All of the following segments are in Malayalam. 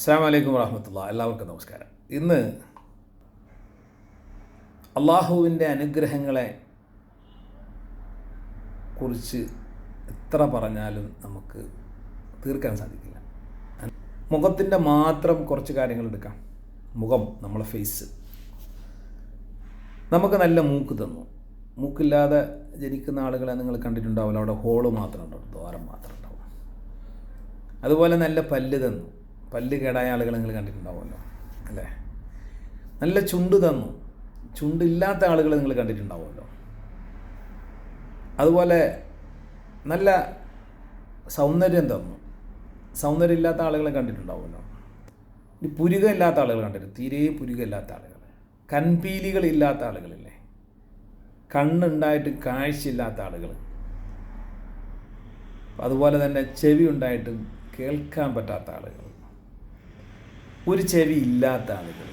അസ്സാം വലൈക്കും വാഹമത്തുള്ള എല്ലാവർക്കും നമസ്കാരം. ഇന്ന് അള്ളാഹുവിന്റെ അനുഗ്രഹങ്ങളെ കുറിച്ച് എത്ര പറഞ്ഞാലും നമുക്ക് തീർക്കാൻ സാധിക്കില്ല. മുഖത്തിന്റെ മാത്രം കുറച്ച് കാര്യങ്ങൾ എടുക്കാം. മുഖം നമ്മളെ ഫേസ് നമുക്ക് നല്ല മൂക്ക് തന്നു. മൂക്കില്ലാതെ ജനിക്കുന്ന ആളുകളെ നിങ്ങൾ കണ്ടിട്ടുണ്ടാവില്ല. അവിടെ ഹോൾ മാത്രം ഉണ്ടാവും ദ്വാരം മാത്രം ഉണ്ടാവും. അതുപോലെ നല്ല പല്ല് തന്നു. പല്ല് കേടായ ആളുകൾ നിങ്ങൾ കണ്ടിട്ടുണ്ടാവുമല്ലോ അല്ലേ? നല്ല ചുണ്ട് തന്നു. ചുണ്ടില്ലാത്ത ആളുകൾ നിങ്ങൾ കണ്ടിട്ടുണ്ടാവുമല്ലോ. അതുപോലെ നല്ല സൗന്ദര്യം തന്നു. സൗന്ദര്യം ഇല്ലാത്ത ആളുകളെ കണ്ടിട്ടുണ്ടാവുമല്ലോ. ഇനി പുരുക ഇല്ലാത്ത ആളുകൾ കണ്ടിട്ടുണ്ട് തീരെ പുരുക ഇല്ലാത്ത ആളുകൾ കൺപീലികളില്ലാത്ത ആളുകളില്ലേ? കണ്ണുണ്ടായിട്ട് കാഴ്ചയില്ലാത്ത ആളുകൾ അതുപോലെ തന്നെ ചെവി ഉണ്ടായിട്ടും കേൾക്കാൻ പറ്റാത്ത ആളുകൾ ഒരു ചെവി ഇല്ലാത്ത ആളുകൾ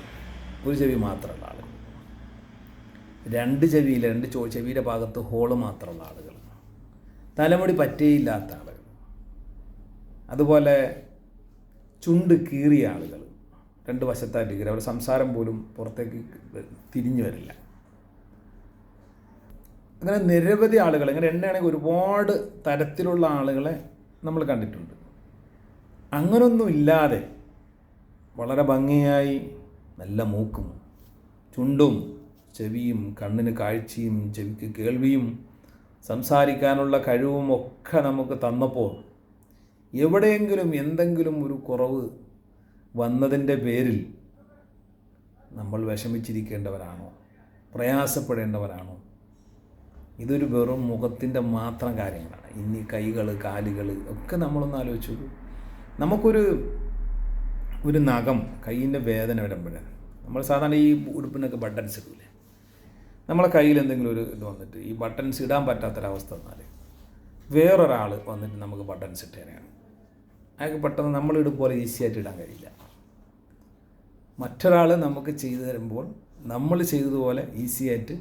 ഒരു ചെവി മാത്രമുള്ള ആളുകൾ. രണ്ട് ചെവിയിൽ രണ്ട് ചോ ചെവിയുടെ ഭാഗത്ത് ഹോൾ മാത്രമുള്ള ആളുകൾ. തലമുടി പറ്റേയില്ലാത്ത ആളുകൾ. അതുപോലെ ചുണ്ട് കീറിയ ആളുകൾ. രണ്ട് വശത്തായിട്ട് കീറി അവരുടെ സംസാരം പോലും പുറത്തേക്ക് തിരിഞ്ഞു വരില്ല. അങ്ങനെ നിരവധി ആളുകൾ അങ്ങനെ എണ്ണയാണെങ്കിൽ ഒരുപാട് തരത്തിലുള്ള ആളുകളെ നമ്മൾ കണ്ടിട്ടുണ്ട്. അങ്ങനൊന്നും ഇല്ലാതെ വളരെ ഭംഗിയായി നല്ല മൂക്കും ചുണ്ടും ചെവിയും കണ്ണിന് കാഴ്ചയും ചെവിക്ക് കേൾവിയും സംസാരിക്കാനുള്ള കഴിവും ഒക്കെ നമുക്ക് തന്നപ്പോൾ എവിടെയെങ്കിലും എന്തെങ്കിലും ഒരു കുറവ് വന്നതിന്റെ പേരിൽ നമ്മൾ വിഷമിച്ചിരിക്കേണ്ടവരാണോ? പ്രയാസപ്പെടേണ്ടവരാണോ? ഇതൊരു വെറും മുഖത്തിന്റെ മാത്രം കാര്യങ്ങളാണ്. ഇനി കൈകൾ കാലുകൾ ഒക്കെ നമ്മളൊന്ന് ആലോചിച്ചു നമുക്കൊരു ഒരു നഖം കൈയിന്റെ വേദന വരുമ്പോഴാണ്. നമ്മൾ സാധാരണ ഈ ഉടുപ്പിനൊക്കെ ബട്ടൺസ് ഇടില്ലേ നമ്മളെ കയ്യിൽ എന്തെങ്കിലും ഒരു ഇത് വന്നിട്ട് ഈ ബട്ടൺസ് ഇടാൻ പറ്റാത്തൊരവസ്ഥ വന്നാൽ വേറൊരാൾ വന്നിട്ട് നമുക്ക് ബട്ടൺസ് ഇട്ട് തരാണ്. അയാൾക്ക് പെട്ടെന്ന് നമ്മൾ ഇടുമ്പോൾ ഈസിയായിട്ട് ഇടാൻ കഴിയില്ല. മറ്റൊരാൾ നമുക്ക് ചെയ്തു തരുമ്പോൾ നമ്മൾ ചെയ്തതുപോലെ ഈസിയായിട്ട്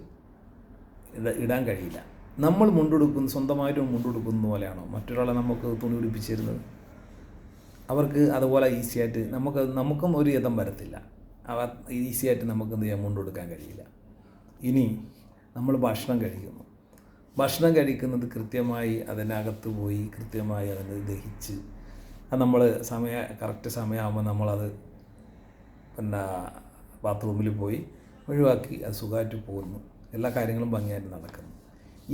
ഇട ഇടാൻ കഴിയില്ല. നമ്മൾ മുണ്ടെടുക്കുന്ന സ്വന്തമായിട്ട് മുണ്ടെടുക്കുന്ന പോലെയാണോ മറ്റൊരാളെ നമുക്ക് തുണി ഉടുപ്പിച്ച് തരുന്നത്? അവർക്ക് അതുപോലെ ഈസി ആയിട്ട് നമുക്ക് നമുക്കും ഒരു യഥം വരത്തില്ല. അവ ഈസി ആയിട്ട് നമുക്ക് എന്ത് ചെയ്യാൻ മുണ്ടെടുക്കാൻ കഴിയില്ല. ഇനി നമ്മൾ ഭക്ഷണം കഴിക്കുന്നു. ഭക്ഷണം കഴിക്കുന്നത് കൃത്യമായി അതിനകത്ത് പോയി കൃത്യമായി അതിന് ദഹിച്ച് അത് നമ്മൾ സമയ കറക്റ്റ് സമയമാകുമ്പോൾ നമ്മളത് പിന്നെ ബാത്റൂമിൽ പോയി ഒഴിവാക്കി അത് സുഖമായിട്ട് പോകുന്നു. എല്ലാ കാര്യങ്ങളും ഭംഗിയായിട്ട് നടക്കുന്നു.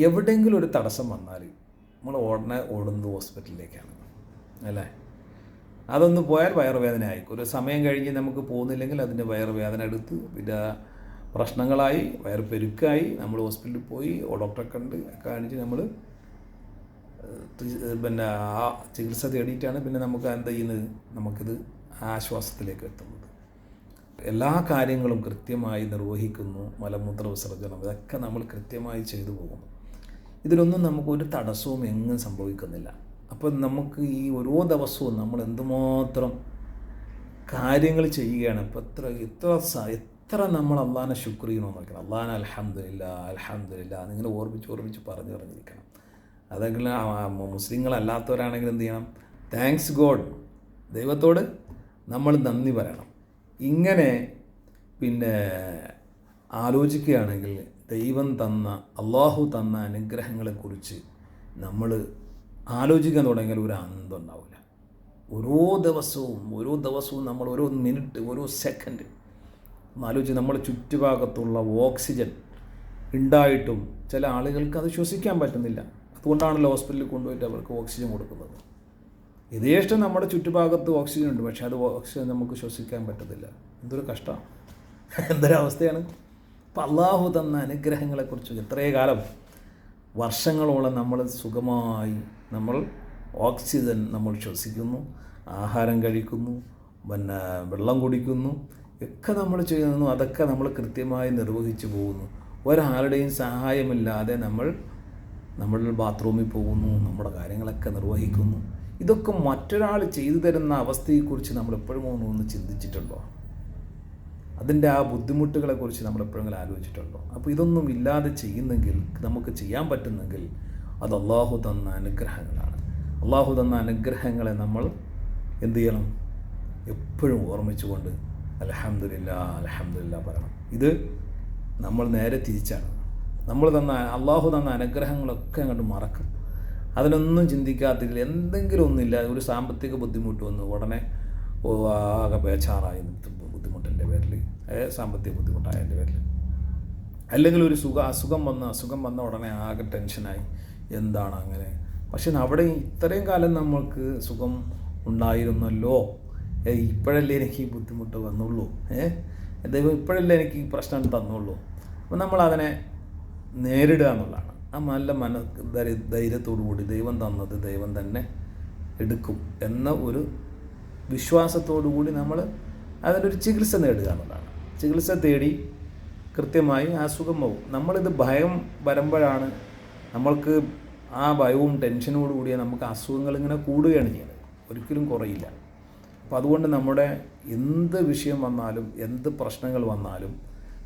എവിടെയെങ്കിലും ഒരു തടസ്സം വന്നാൽ നമ്മൾ ഉടനെ ഓടുന്നത് ഹോസ്പിറ്റലിലേക്കാണ് അല്ലേ? അതൊന്ന് പോയാൽ വയറുവേദന ആയിരിക്കും ഒരു സമയം കഴിഞ്ഞ് നമുക്ക് പോകുന്നില്ലെങ്കിൽ അതിന്റെ വയറുവേദന എടുത്ത് പിന്നെ പ്രശ്നങ്ങളായി വയറ് പെരുക്കായി നമ്മൾ ഹോസ്പിറ്റലിൽ പോയി ഡോക്ടറെ കണ്ട് കാണിച്ച് നമ്മൾ പിന്നെ ആ ചികിത്സ തേടിയിട്ടാണ് പിന്നെ നമുക്ക് എന്ത് ചെയ്യുന്നത്? നമുക്കിത് ആശ്വാസത്തിലേക്ക് എത്തുന്നത്. എല്ലാ കാര്യങ്ങളും കൃത്യമായി നിർവഹിക്കുന്നു മലമൂത്ര വിസർജനം ഇതൊക്കെ നമ്മൾ കൃത്യമായി ചെയ്തു പോകുന്നു. ഇതിലൊന്നും നമുക്ക് ഒരു തടസ്സവും എങ്ങും സംഭവിക്കുന്നില്ല. അപ്പോൾ നമുക്ക് ഈ ഓരോ ദിവസവും നമ്മൾ എന്തുമാത്രം കാര്യങ്ങൾ ചെയ്യുകയാണ്. ഇപ്പോൾ എത്ര എത്ര എത്ര നമ്മൾ അള്ളാഹാനെ ശുക്ർ ചെയ്യണമെന്ന് നോക്കണം. അള്ളാഹാൻ അലഹമില്ല അലഹമില്ല എന്നിങ്ങനെ ഓർമ്മിച്ച് ഓർമ്മിച്ച് പറഞ്ഞു പറഞ്ഞിരിക്കണം. അതെങ്കിലും മുസ്ലിങ്ങളല്ലാത്തവരാണെങ്കിൽ എന്ത് ചെയ്യണം? താങ്ക്സ് ഗോഡ് ദൈവത്തോട് നമ്മൾ നന്ദി പറയണം. ഇങ്ങനെ പിന്നെ ആലോചിക്കുകയാണെങ്കിൽ ദൈവം തന്ന അള്ളാഹു തന്ന അനുഗ്രഹങ്ങളെക്കുറിച്ച് നമ്മൾ ആലോചിക്കാൻ തുടങ്ങിയാൽ ഒരു അന്തം ഉണ്ടാവില്ല. ഓരോ ദിവസവും ഓരോ ദിവസവും നമ്മൾ ഓരോ മിനിറ്റ് ഓരോ സെക്കൻഡ് ആലോചിച്ച് നമ്മുടെ ചുറ്റുഭാഗത്തുള്ള ഓക്സിജൻ ഉണ്ടായിട്ടും ചില ആളുകൾക്ക് അത് ശ്വസിക്കാൻ പറ്റുന്നില്ല. അതുകൊണ്ടാണല്ലോ ഹോസ്പിറ്റലിൽ കൊണ്ടുപോയിട്ട് അവർക്ക് ഓക്സിജൻ കൊടുക്കുന്നത്. യഥേഷ്ടം നമ്മുടെ ചുറ്റുഭാഗത്ത് ഓക്സിജൻ ഉണ്ട് പക്ഷേ അത് ഓക്സിജൻ നമുക്ക് ശ്വസിക്കാൻ പറ്റത്തില്ല. എന്തൊരു കഷ്ടമാണ് എന്തൊരവസ്ഥയാണ്. അപ്പം അള്ളാഹു തന്ന അനുഗ്രഹങ്ങളെക്കുറിച്ച് എത്രയേ കാലം വർഷങ്ങളോളം നമ്മൾ സുഖമായി നമ്മൾ ഓക്സിജൻ നമ്മൾ ശ്വസിക്കുന്നു ആഹാരം കഴിക്കുന്നു പിന്നെ വെള്ളം കുടിക്കുന്നു ഒക്കെ നമ്മൾ ചെയ്യുന്നു അതൊക്കെ നമ്മൾ കൃത്യമായി നിർവഹിച്ചു പോകുന്നു. ഒരാളുടെയും സഹായമില്ലാതെ നമ്മൾ നമ്മൾ ബാത്റൂമിൽ പോകുന്നു നമ്മുടെ കാര്യങ്ങളൊക്കെ നിർവഹിക്കുന്നു. ഇതൊക്കെ മറ്റൊരാൾ ചെയ്തു തരുന്ന അവസ്ഥയെക്കുറിച്ച് നമ്മൾ എപ്പോഴും ഒന്ന് ചിന്തിച്ചിട്ടുണ്ടോ? അതിന്റെ ആ ബുദ്ധിമുട്ടുകളെക്കുറിച്ച് നമ്മൾ എപ്പോഴെങ്കിലും ആലോചിച്ചിട്ടുണ്ടോ? അപ്പോൾ ഇതൊന്നും ഇല്ലാതെ ചെയ്യുന്നെങ്കിൽ നമുക്ക് ചെയ്യാൻ പറ്റുന്നെങ്കിൽ അത് അള്ളാഹു തന്ന അനുഗ്രഹങ്ങളാണ്. അള്ളാഹു തന്ന അനുഗ്രഹങ്ങളെ നമ്മൾ എന്തു ചെയ്യണം? എപ്പോഴും ഓർമ്മിച്ചുകൊണ്ട് അലഹമില്ല അലഹമില്ല പറയണം. ഇത് നമ്മൾ നേരെ തിരിച്ചാണ്. നമ്മൾ തന്ന അള്ളാഹു തന്ന അനുഗ്രഹങ്ങളൊക്കെ അങ്ങോട്ട് മറക്കും അതിനൊന്നും ചിന്തിക്കാത്തില്ല. എന്തെങ്കിലും ഒന്നുമില്ല ഒരു സാമ്പത്തിക ബുദ്ധിമുട്ട് വന്നു ഉടനെ ആകെ ബേച്ചാറായി ബുദ്ധിമുട്ടിന്റെ പേരിൽ സാമ്പത്തിക ബുദ്ധിമുട്ടായതിന്റെ പേരിൽ. അല്ലെങ്കിൽ ഒരു സുഖ അസുഖം വന്ന അസുഖം വന്ന ഉടനെ ആകെ ടെൻഷനായി. എന്താണ് അങ്ങനെ? പക്ഷെ അവിടെ ഇത്രയും കാലം നമ്മൾക്ക് സുഖം ഉണ്ടായിരുന്നല്ലോ. ഇപ്പോഴല്ലേ എനിക്ക് ഈ ബുദ്ധിമുട്ട് വന്നുള്ളൂ. ഏഹ് ദൈവം ഇപ്പോഴല്ലേ എനിക്ക് ഈ പ്രശ്നം തന്നുള്ളൂ. അപ്പം നമ്മളതിനെ നേരിടുക എന്നുള്ളതാണ്. ആ നല്ല മന ധൈര്യ- ധൈര്യത്തോടു കൂടി ദൈവം തന്നത് ദൈവം തന്നെ എടുക്കും എന്ന ഒരു വിശ്വാസത്തോടു കൂടി നമ്മൾ അതിനൊരു ചികിത്സ നേടുക എന്നുള്ളതാണ്. ചികിത്സ തേടി കൃത്യമായി ആ സുഖം പോകും. നമ്മളിത് ഭയം വരുമ്പോഴാണ് നമ്മൾക്ക് ആ ഭയവും ടെൻഷനോട് കൂടിയ നമുക്ക് അസുഖങ്ങൾ ഇങ്ങനെ കൂടുകയാണ് ചെയ്യുന്നത്. ഒരിക്കലും കുറയില്ല. അപ്പോൾ അതുകൊണ്ട് നമ്മുടെ എന്ത് വിഷയം വന്നാലും എന്ത് പ്രശ്നങ്ങൾ വന്നാലും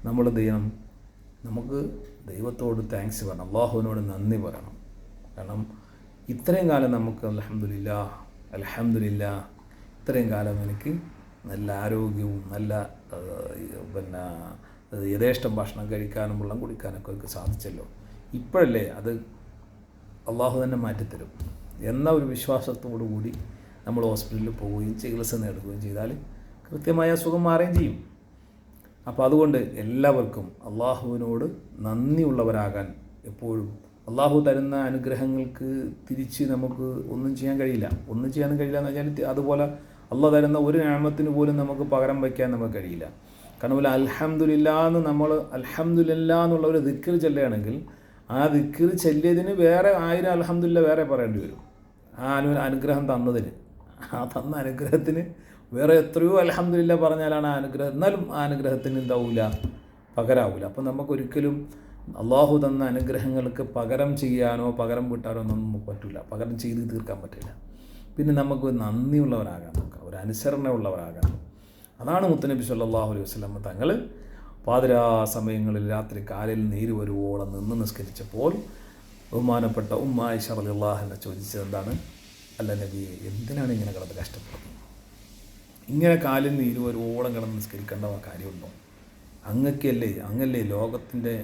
നമ്മൾ എന്ത് ചെയ്യണം? നമുക്ക് ദൈവത്തോട് താങ്ക്സ് പറയണം. അള്ളാഹുവിനോട് നന്ദി പറയണം. കാരണം ഇത്രയും കാലം നമുക്ക് അലഹമില്ല അലഹമില്ല ഇത്രയും കാലം എനിക്ക് നല്ല ആരോഗ്യവും നല്ല പിന്നെ യഥേഷ്ടം ഭക്ഷണം കഴിക്കാനും വെള്ളം കുടിക്കാനൊക്കെ സാധിച്ചല്ലോ. ഇപ്പോഴല്ലേ അത് അള്ളാഹു തന്നെ മാറ്റിത്തരും എന്ന ഒരു വിശ്വാസത്തോടു കൂടി നമ്മൾ ഹോസ്പിറ്റലിൽ പോവുകയും ചികിത്സ നേടുകയും ചെയ്താൽ കൃത്യമായ അസുഖം മാറുകയും ചെയ്യും. അപ്പോൾ അതുകൊണ്ട് എല്ലാവർക്കും അള്ളാഹുവിനോട് നന്ദിയുള്ളവരാകാൻ എപ്പോഴും അള്ളാഹു തരുന്ന അനുഗ്രഹങ്ങൾക്ക് തിരിച്ച് നമുക്ക് ഒന്നും ചെയ്യാൻ കഴിയില്ല. ഒന്നും ചെയ്യാൻ കഴിയില്ല എന്ന് വെച്ചാൽ അതുപോലെ അള്ളാഹ് തരുന്ന ഒരു ഞാമത്തിന് പോലും നമുക്ക് പകരം വയ്ക്കാൻ നമുക്ക് കഴിയില്ല. കാരണം പോലെ അൽഹംദുലില്ലാ എന്ന് നമ്മൾ അൽഹംദുലില്ലാ എന്നുള്ള ഒരു ദിക്കർ ചെല്ലുകയാണെങ്കിൽ ആ ദിക്കർ ചെല്ലിയതിന് വേറെ ആയിരം അലഹമില്ല വേറെ പറയേണ്ടി വരും. ആ അനു അനുഗ്രഹം തന്നതിന്. ആ തന്ന അനുഗ്രഹത്തിന് വേറെ എത്രയോ അലഹമില്ല പറഞ്ഞാലാണ് ആ അനുഗ്രഹം. എന്നാലും ആ അനുഗ്രഹത്തിന് എന്താവില്ല പകരാവില്ല അപ്പം നമുക്കൊരിക്കലും അള്ളാഹു തന്ന അനുഗ്രഹങ്ങൾക്ക് പകരം ചെയ്യാനോ പകരം വിട്ടാനോ ഒന്നും നമുക്ക് പറ്റില്ല പകരം ചെയ്ത് തീർക്കാൻ പറ്റില്ല പിന്നെ നമുക്ക് നന്ദിയുള്ളവരാകാൻ നോക്കാം. ഒരു അനുസരണയുള്ളവരാകാം അതാണ് മുത്തനബി സല്ലാഹു അലൈഹി വസല്ലം തങ്ങൾ പാതിരാ സമയങ്ങളിൽ രാത്രി കാലിൽ നീര് വരുവോളം നിന്ന് നിസ്കരിച്ചപ്പോൾ ബഹുമാനപ്പെട്ട ഉമ്മായി ഷറലിള്ളാഹിനെ ചോദിച്ചത് എന്താണ്? അല്ല നബിയെ എന്തിനാണ് ഇങ്ങനെ കിടന്ന് കഷ്ടപ്പെടുന്നത്? ഇങ്ങനെ കാലിൽ നീര് വരുവോളം കിടന്ന് നിസ്കരിക്കേണ്ട കാര്യമുണ്ടോ? അങ്ങക്കല്ലേ അങ്ങല്ലേ ലോകത്തിന്റെ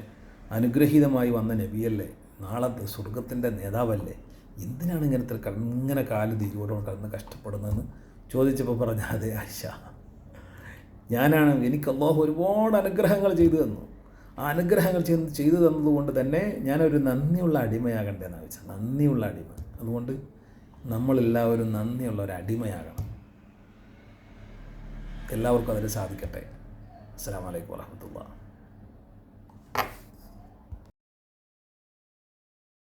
അനുഗ്രഹീതമായി വന്ന നബിയല്ലേ? നാളെ സ്വർഗത്തിന്റെ നേതാവല്ലേ? എന്തിനാണ് ഇങ്ങനത്തെ ഇങ്ങനെ കാലിൽ നീരുവോളം കിടന്ന് കഷ്ടപ്പെടുന്നതെന്ന് ചോദിച്ചപ്പോൾ പറഞ്ഞ അതെ ആയിഷ. ഞാനാണ് എനിക്ക് അള്ളാഹു ഒരുപാട് അനുഗ്രഹങ്ങൾ ചെയ്തു തന്നു. ആ അനുഗ്രഹങ്ങൾ ചെയ്ത് ചെയ്തു തന്നതുകൊണ്ട് തന്നെ ഞാനൊരു നന്ദിയുള്ള അടിമയാകണ്ടേന്നാണ് വെച്ചാൽ നന്ദിയുള്ള അടിമ. അതുകൊണ്ട് നമ്മളെല്ലാവരും നന്ദിയുള്ള ഒരു അടിമയാകണം. എല്ലാവർക്കും അതിന് സാധിക്കട്ടെ. അസ്സാം വലൈക്കും വാഹമത്തുള്ള